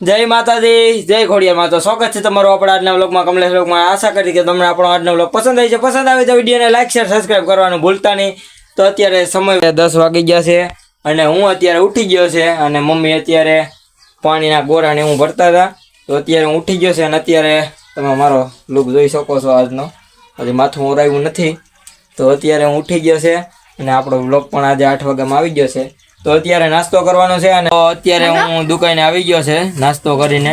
જય માતાજી, જય ખોડિયાર માતા. સ્વાગત છે તમારું આપણા આજના વ્લોગમાં. કમલેશ વ્લોગમાં આશા કરી કે તમને આપણો આજનો વ્લોગ પસંદ આવી છે પસંદ આવે તો વિડીયોને લાઈક શેર સબસ્ક્રાઈબ કરવાનું ભૂલતા નહીં. તો અત્યારે સમય દસ વાગી ગયા છે અને હું અત્યારે ઉઠી ગયો છે અને મમ્મી અત્યારે પાણીના ગોરાને હું ભરતા હતા. તો અત્યારે હું ઉઠી ગયો છે અને અત્યારે તમે મારો લુક જોઈ શકો છો આજનો. હજી માથું ઓરાયું નથી. તો અત્યારે હું ઉઠી ગયો છે અને આપણો વ્લોગ પણ આજે આઠ વાગ્યામાં આવી ગયો છે. તો અત્યારે નાસ્તો કરવાનો છે અને અત્યારે હું દુકાને આવી ગયો છે નાસ્તો કરીને.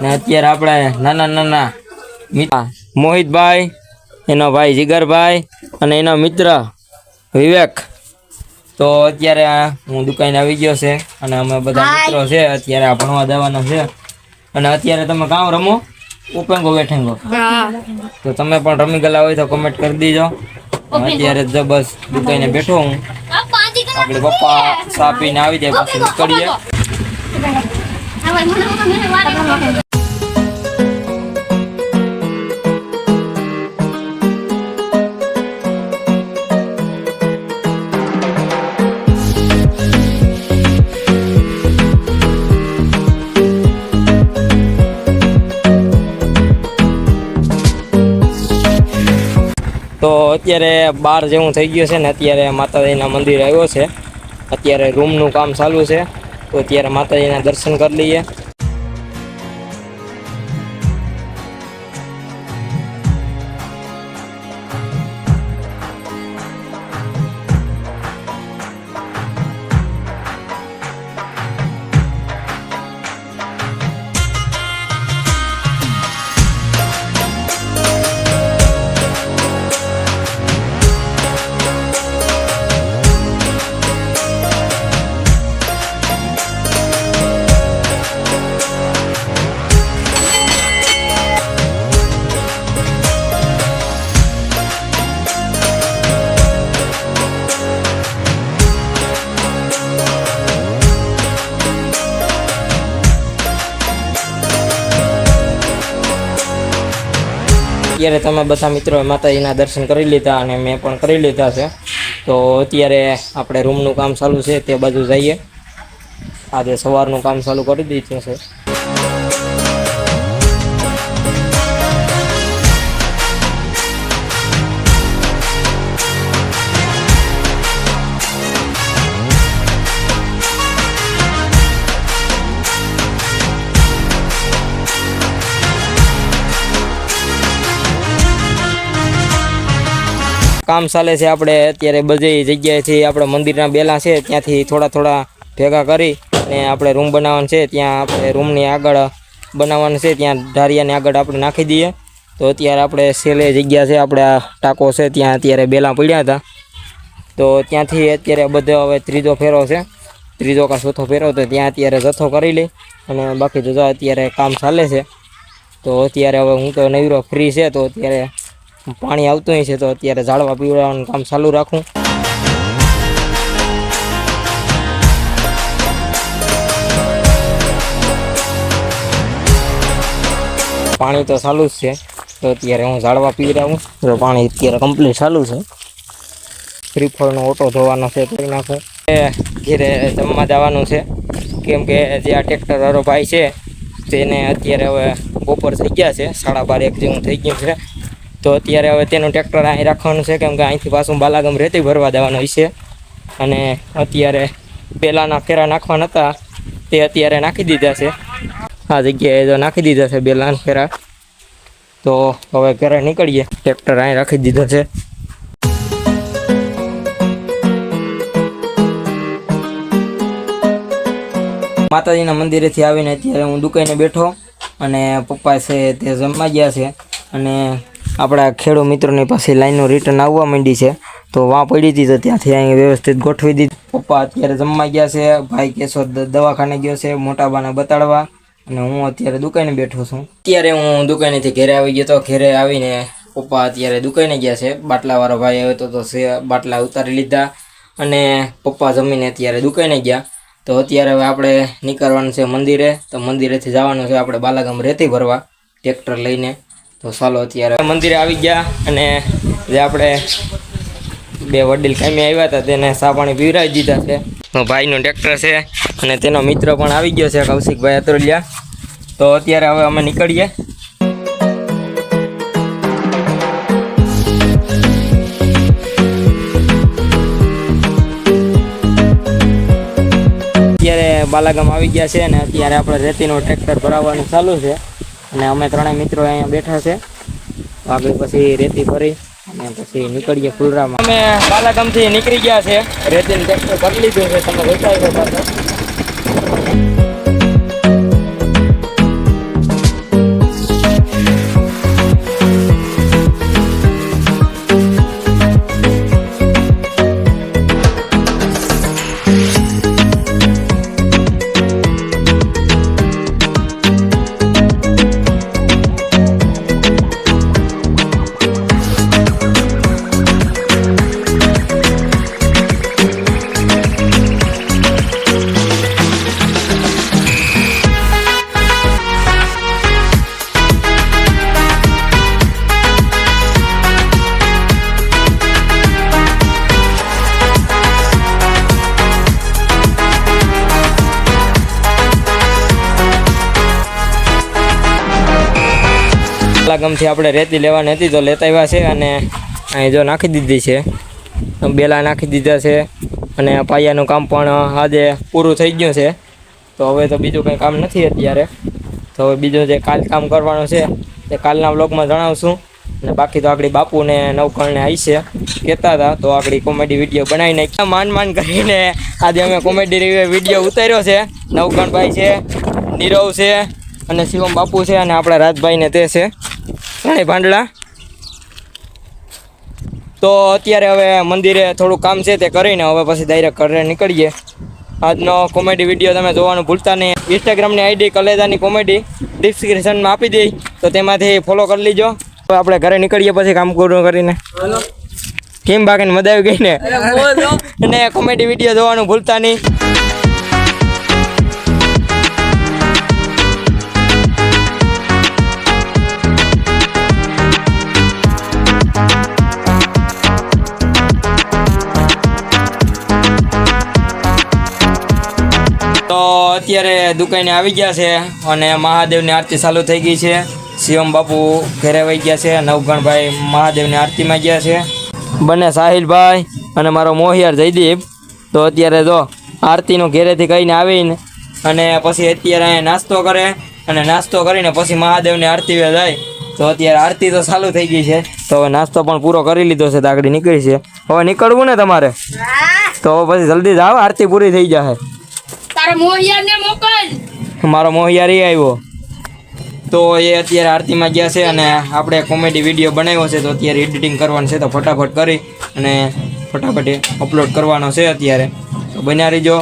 ને અત્યારે આપણે નાના નાના મિત્ર મોહિતભાઈ એનો ભાઈ જીગરભાઈ અને એનો મિત્ર વિવેક. તો અત્યારે હું દુકાને આવી ગયો છે અને અમે બધા મિત્રો છે અત્યારે આ ભણવા જવાનો છે. અને અત્યારે તમે કામ રમો? ઉપેંગો બેઠેંગો તો તમે પણ રમી ગયેલા હોય તો કમેન્ટ કરી દીજો. અત્યારે જ બસ દુકાને બેઠો હું. આપણે પપ્પા સાપીને આવી જાય પછી નીકળીએ અત્યારે બાર જેવું થઈ ગયું છે ને અત્યારે માતાજીના મંદિર આવ્યો છે. અત્યારે રૂમનું કામ ચાલુ છે. તો અત્યારે માતાજીના દર્શન કરી લઈએ. અત્યારે તમે બધા મિત્રો માતાજીના દર્શન કરી લીધા અને મેં પણ કરી લીધા છે. તો અત્યારે આપણે રૂમનું કામ ચાલુ છે, તે બાજુ જઈએ. આજે સવારનું કામ ચાલુ કરી દીધું છે. કામ ચાલે છે આપણે. અત્યારે બધી જગ્યાએથી આપણે મંદિરના બેલા છે, ત્યાંથી થોડા થોડા ભેગા કરી અને આપણે રૂમ બનાવવાનું છે. ત્યાં આપણે રૂમની આગળ બનાવવાનું છે, ત્યાં ઢારિયાની આગળ આપણે નાખી દઈએ. તો અત્યારે આપણે સેલે જગ્યા છે, આપણે આ ટાંકો છે, ત્યાં અત્યારે બેલા પડ્યા હતા. તો ત્યાંથી અત્યારે બધો હવે ત્રીજો ફેરો છે. ત્રીજો કા ચોથો ફેરો તો ત્યાં અત્યારે જથ્થો કરી લઈ અને બાકી તો અત્યારે કામ ચાલે છે. તો અત્યારે હવે હું તો નવીરો ફ્રી છે, તો અત્યારે પાણી આવતું છે તો અત્યારે ઝાડવા પીવડાવવાનું કામ ચાલુ રાખું. પાણી તો ચાલુ જ છે. તો અત્યારે હું ઝાડવા પીવડાવું. તો પાણી અત્યારે કમ્પ્લીટ ચાલુ છે. શ્રીફળનો ઓટો ધોવાનો છે કરી નાખું. ઘેરે જમવા જવાનું છે. કેમ કે જે આ ટ્રેક્ટર વાળો ભાઈ છે તેને અત્યારે હવે બપોર થઈ ગયા છે. સાડા બાર એક જેવું થઈ ગયું છે. તો અત્યારે હવે તેનું ટ્રેક્ટર અહીં રાખવાનું છે, કેમ કે અહીંથી પાછું બાલાગમ રેતી ભરવા દેવાનું છે. અને અત્યારે પહેલાંના ફેરા નાખવાના હતા, તે અત્યારે નાખી દીધા છે. આ જગ્યાએ તો નાખી દીધા છે બેલાના ફેરા તો હવે ઘરે નીકળીએ, ટ્રેક્ટર અહીં રાખી દીધો છે. માતાજીના મંદિરેથી આવીને અત્યારે હું દુકાને બેઠો, અને પપ્પા છે તે જમવા ગયા છે. અને આપણા ખેડૂત મિત્રોની પાસે લાઈનનું રિટર્ન આવવા માંડી છે. તો વાં પડી હતી તો ત્યાંથી અહીં વ્યવસ્થિત ગોઠવી દીધી. પપ્પા અત્યારે જમવા ગયા છે, ભાઈ કેશો દવાખાને ગયો છે મોટાબાને બતાડવા અને હું અત્યારે દુકાને બેઠો છું. અત્યારે હું દુકાનેથી ઘરે આવી ગયો તો ઘરે આવીને પપ્પા અત્યારે દુકાને ગયા છે. બાટલાવાળો ભાઈ આવ્યો તો બાટલા ઉતારી લીધા અને પપ્પા જમીને અત્યારે દુકાને ગયા. તો અત્યારે હવે આપણે નીકળવાનું છે મંદિરે. તો મંદિરેથી જવાનું છે, આપણે બાલાગામ રેતી ભરવા, ટ્રેક્ટર લઈને. તો ચાલો અત્યારે મંદિરે આવી ગયા અને જે આપણે બે વડીલ કામી આવ્યા હતા તેને સા પાણી પીવડાવી દીધા છે. ભાઈનું ટ્રેક્ટર છે અને તેનો મિત્ર પણ આવી ગયો છે, કૌશિકભાઈ અતરોલિયા તો અત્યારે હવે અમે નીકળીએ. અત્યારે બાલાગામ આવી ગયા છે અને અત્યારે આપણે રેતીનું ટ્રેક્ટર ભરાવવાનું ચાલુ છે. અને અમે ત્રણેય મિત્રો અહીંયા બેઠા છે. આગળ પછી રેતી ભરી અને પછી નીકળીએ ફુલરામાં. અમે બાલાગામથી નીકળી ગયા છે. રેતીનું ટ્રેક્ટર કરી લીધું છે તમે જોતા બાલાગામથી આપણે રેતી લેવાની હતી તો લેતા આવ્યા છે અને અહીં જો નાખી દીધી છે. બેલા નાખી દીધા છે અને પાયાનું કામ પણ આજે પૂરું થઈ ગયું છે. તો હવે તો બીજું કંઈ કામ નથી અત્યારે. તો હવે બીજું જે કાલ કામ કરવાનું છે તે કાલના વ્લોગમાં જણાવશું. અને બાકી તો આપણી બાપુને નવકણને આવી છે. કહેતા હતા તો આપણી કોમેડી વીડિયો બનાવી નાખ્યા. માન માન કરીને આજે અમે કોમેડી વીડિયો ઉતાર્યો છે. નવકણભાઈ છે, નીરવ છે અને શિવમ બાપુ છે અને આપણા રાજભાઈને તે છે. ત્રણેય ભાંડલા તો અત્યારે હવે મંદિરે થોડું કામ છે તે કરીને હવે પછી ડાયરેક્ટ ઘરે નીકળીએ. આજનો કોમેડી વીડિયો તમે જોવાનું ભૂલતા નહીં. ઇન્સ્ટાગ્રામની આઈડી કલેદાની કોમેડી ડિસ્ક્રિપ્શનમાં આપી દઈ. તો તેમાંથી ફોલો કરી લીજો. તો આપણે ઘરે નીકળીએ પછી કામ પૂરું કરીને. કેમ બાકીને મજા આવી ગઈ ને? અને કોમેડી વીડિયો જોવાનું ભૂલતા નહીં. અત્યારે દુકાને આવી ગયા છે અને મહાદેવની આરતી ચાલુ થઈ ગઈ છે. શિવમ બાપુ ઘરે વહી ગયા છે નવગણભાઈ મહાદેવની આરતીમાં ગયા છે. બંને સાહિલભાઈ અને મારો મોહિયાર જયદીપ. તો અત્યારે જો આરતીનું ઘેરેથી કહીને આવીને અને પછી અત્યારે અહીંયા નાસ્તો કરે અને નાસ્તો કરીને પછી મહાદેવની આરતી જાય. તો અત્યારે આરતી તો ચાલુ થઈ ગઈ છે. તો હવે નાસ્તો પણ પૂરો કરી લીધો છે તો આગળ નીકળી છે. હવે નીકળવું ને તમારે? તો પછી જલ્દી જાઓ આરતી પૂરી થઈ જશે તારા મોહિયાને મોકલ. મારો મોહિયારી આવ્યો. તો એ અત્યારે આરતીમાં ગયા છે અને આપણે કોમેડી વીડિયો બનાવ્યો છે, તો અત્યારે એડિટિંગ કરવાનું છે, તો ફટાફટ કરી અને ફટાફટ અપલોડ કરવાનો છે અત્યારે. તો બન્યા રહીજો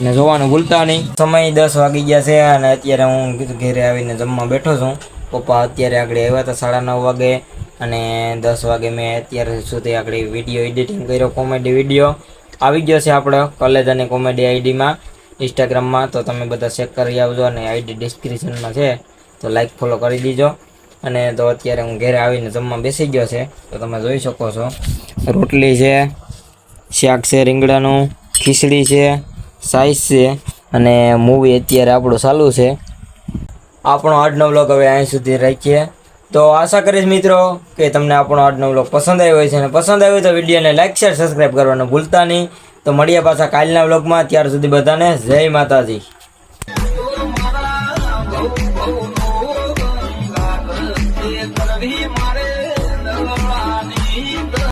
અને જોવાનું ભૂલતા નહીં. સમય દસ વાગી ગયા છે અને અત્યારે હું કીધું ઘરે આવીને જમવા બેઠો છું. પપ્પા અત્યારે આગળ આવ્યા હતા સાડા નવ વાગે અને દસ વાગે મેં અત્યારે સુધી આગળ વીડિયો એડિટિંગ કર્યો, કોમેડી વીડિયો. આવી ગયો છે આપણો કોલેજ અને કોમેડી આઈડીમાં. ઇન્સ્ટાગ્રામમાં તો તમે બધા ચેક કરી આવજો અને આઈડી ડિસ્ક્રિપ્શનમાં છે, તો લાઈક ફોલો કરી દીજો. અને તો અત્યારે હું ઘરે આવીને જમવા બેસી ગયો છે, તો તમે જોઈ શકો છો. રોટલી છે, શાક છે, રીંગણાનું, ખીચડી છે સાઈઝ છે, અને મૂવી અત્યારે આપણું ચાલુ છે. આપણો આજનો વ્લોગ હવે અહીં સુધી રાખીએ. તો આશા કરીશ મિત્રો કે તમને આપણો આજનો વ્લોગ પસંદ આવ્યો છે અને પસંદ આવ્યો તો વિડીયોને લાઈક શેર સબસ્ક્રાઈબ કરવાનું ભૂલતા નહીં. તો મળીએ પાછા કાલના વ્લોગમાં ત્યાર સુધી બધાને જય માતાજી.